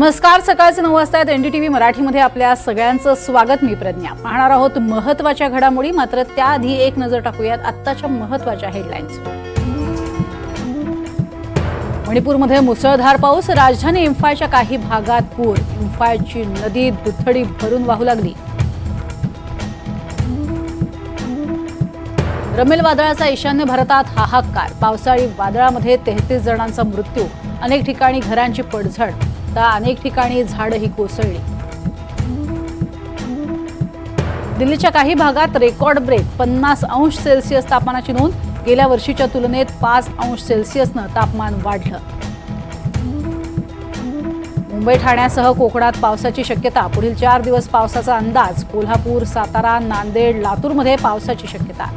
नमस्कार सकाळचे नऊ वाजता एनडीटीव्ही मराठीमध्ये आपल्या सगळ्यांचं स्वागत मी प्रज्ञा. पाहणार आहोत महत्त्वाच्या घडामोडी मात्र त्याआधी एक नजर टाकूयात आत्ताच्या महत्त्वाच्या हेडलाईन्स मणिपूरमध्ये मुसळधार पाऊस राजधानी इम्फाळच्या काही भागात पूर. इम्फाळची नदी दुथडी भरून वाहू लागली. रमेल वादळाचा ईशान्य भारतात हाहाकार. पावसाळी वादळामध्ये तेहतीस जणांचा मृत्यू अनेक ठिकाणी घरांची पडझड. तर अनेक ठिकाणी झाडंही कोसळली. दिल्लीच्या काही भागात रेकॉर्ड ब्रेक पन्नास अंश सेल्सिअस तापमानाची नोंद. गेल्या वर्षीच्या तुलनेत पाच अंश सेल्सिअसनं तापमान वाढलं. मुंबई ठाण्यासह कोकणात पावसाची शक्यता. पुढील चार दिवस पावसाचा अंदाज. कोल्हापूर सातारा नांदेड लातूरमध्ये पावसाची शक्यता.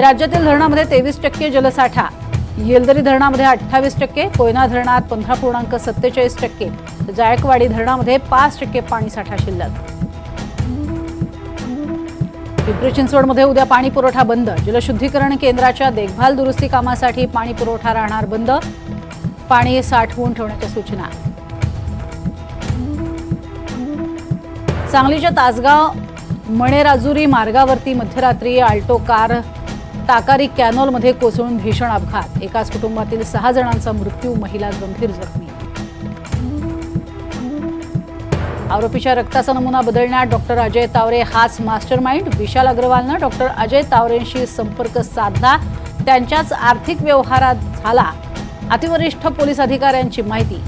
राज्यातील धरणामध्ये तेवीस टक्के जलसाठा. येलदरी धरणामध्ये अठ्ठावीस टक्के कोयना धरणात पंधरा पूर्णांक सत्तेचाळीस टक्के जायकवाडी धरणामध्ये पाच टक्के पाणीसाठा शिल्लक. पिंपरी चिंचवडमध्ये उद्या पाणी पुरवठा बंद जलशुद्धीकरण केंद्राच्या देखभाल दुरुस्ती कामासाठी पाणी पुरवठा राहणार बंद पाणी साठवून ठेवण्याच्या सूचना. सांगलीच्या तासगाव मणेराजुरी मार्गावरती मध्यरात्री आल्टो कार टाकारी कॅनॉलमध्ये कोसळून भीषण अपघात. एकाच कुटुंबातील सहा जणांचा मृत्यू महिला गंभीर जखमी. आरोपीच्या रक्ताचा नमुना बदलण्यात डॉक्टर अजय तावरे हाच मास्टर माइंड विशाल अग्रवालनं डॉक्टर अजय तावरेंशी संपर्क साधला. त्यांच्याच आर्थिक व्यवहारात झाला. अतिवरिष्ठ पोलीस अधिकाऱ्यांची माहिती.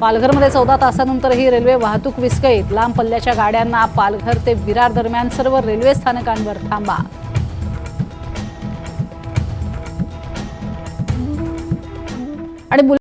पालघरमध्ये चौदा तासानंतरही रेल्वे वाहतूक विस्कळीत. लांब पल्ल्याच्या गाड्यांना पालघर ते विरार दरम्यान सर्व रेल्वे स्थानकांवर थांबा. आणि